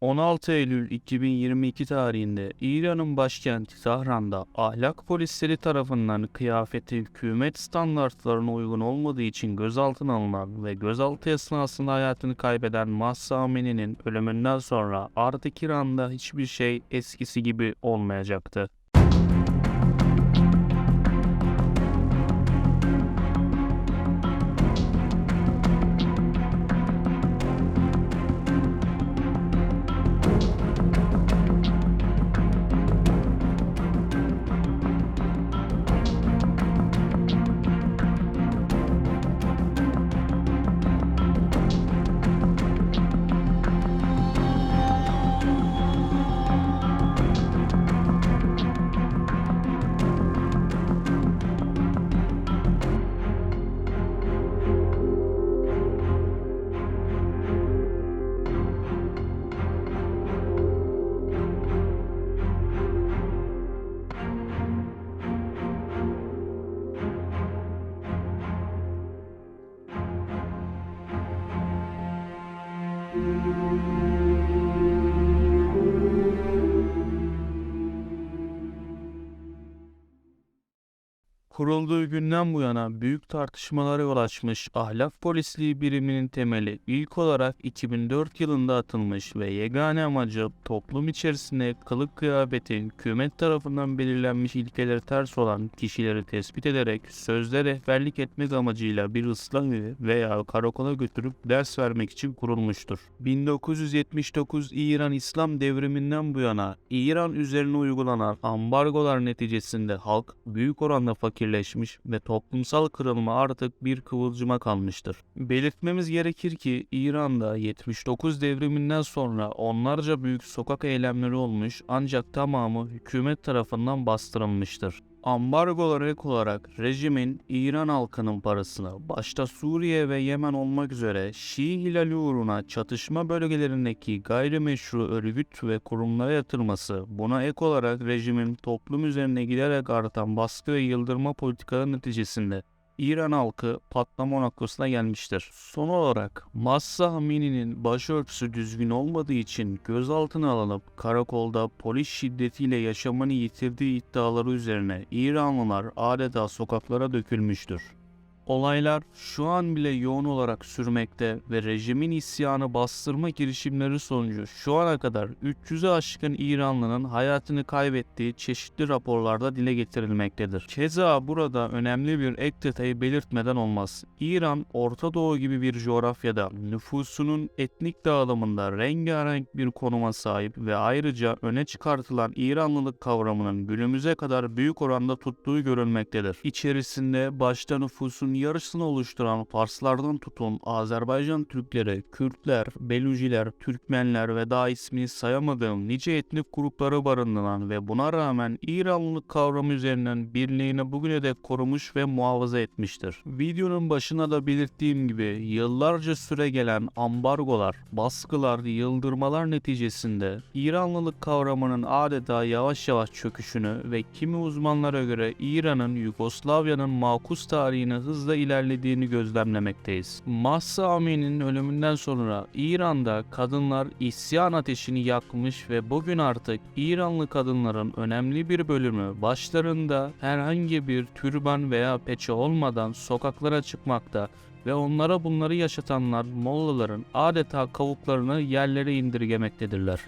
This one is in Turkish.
16 Eylül 2022 tarihinde İran'ın başkenti Tahran'da ahlak polisleri tarafından kıyafeti hükümet standartlarına uygun olmadığı için gözaltına alınan ve gözaltı esnasında hayatını kaybeden Mahsa Amini'nin ölümünden sonra artık İran'da hiçbir şey eskisi gibi olmayacaktı. Kurulduğu günden bu yana büyük tartışmalara yol açmış ahlak polisliği biriminin temeli ilk olarak 2004 yılında atılmış ve yegane amacı toplum içerisinde kılık kıyafeti hükümet tarafından belirlenmiş ilkeleri ters olan kişileri tespit ederek sözde rehberlik etmek amacıyla bir ıslah veya karakola götürüp ders vermek için kurulmuştur. 1979 İran İslam devriminden bu yana İran üzerine uygulanan ambargolar neticesinde halk büyük oranda fakirleşmiş ve toplumsal kırılma artık bir kıvılcıma kalmıştır. Belirtmemiz gerekir ki İran'da 79 devriminden sonra onlarca büyük sokak eylemleri olmuş ancak tamamı hükümet tarafından bastırılmıştır. Ambargolara ek olarak rejimin İran halkının parasını başta Suriye ve Yemen olmak üzere Şii hilali uğruna çatışma bölgelerindeki gayrimeşru örgüt ve kurumlara yatırması, buna ek olarak rejimin toplum üzerine giderek artan baskı ve yıldırma politikaları neticesinde İran halkı patlama noktasına gelmiştir. Son olarak Mahsa Amini'nin başörtüsü düzgün olmadığı için gözaltına alınıp karakolda polis şiddetiyle yaşamını yitirdiği iddiaları üzerine İranlılar adeta sokaklara dökülmüştür. Olaylar şu an bile yoğun olarak sürmekte ve rejimin isyanı bastırma girişimleri sonucu şu ana kadar 300'e aşkın İranlının hayatını kaybettiği çeşitli raporlarda dile getirilmektedir. Keza burada önemli bir ek detayı belirtmeden olmaz. İran, Orta Doğu gibi bir coğrafyada nüfusunun etnik dağılımında rengarenk bir konuma sahip ve ayrıca öne çıkartılan İranlılık kavramının günümüze kadar büyük oranda tuttuğu görülmektedir. İçerisinde başta nüfusun yarısını oluşturan Farslardan tutun Azerbaycan Türkleri, Kürtler, Beluciler, Türkmenler ve daha ismini sayamadığım nice etnik grupları barındıran ve buna rağmen İranlılık kavramı üzerinden birliğini bugüne dek korumuş ve muhafaza etmiştir. Videonun başına da belirttiğim gibi yıllarca süre gelen ambargolar, baskılar, yıldırmalar neticesinde İranlılık kavramının adeta yavaş yavaş çöküşünü ve kimi uzmanlara göre İran'ın Yugoslavya'nın makus tarihine hızla ilerlediğini gözlemlemekteyiz. Mahsa Amini'nin ölümünden sonra İran'da kadınlar isyan ateşini yakmış ve bugün artık İranlı kadınların önemli bir bölümü başlarında herhangi bir türban veya peçe olmadan sokaklara çıkmakta ve onlara bunları yaşatanlar Mollaların adeta kavuklarını yerlere indirgemektedirler.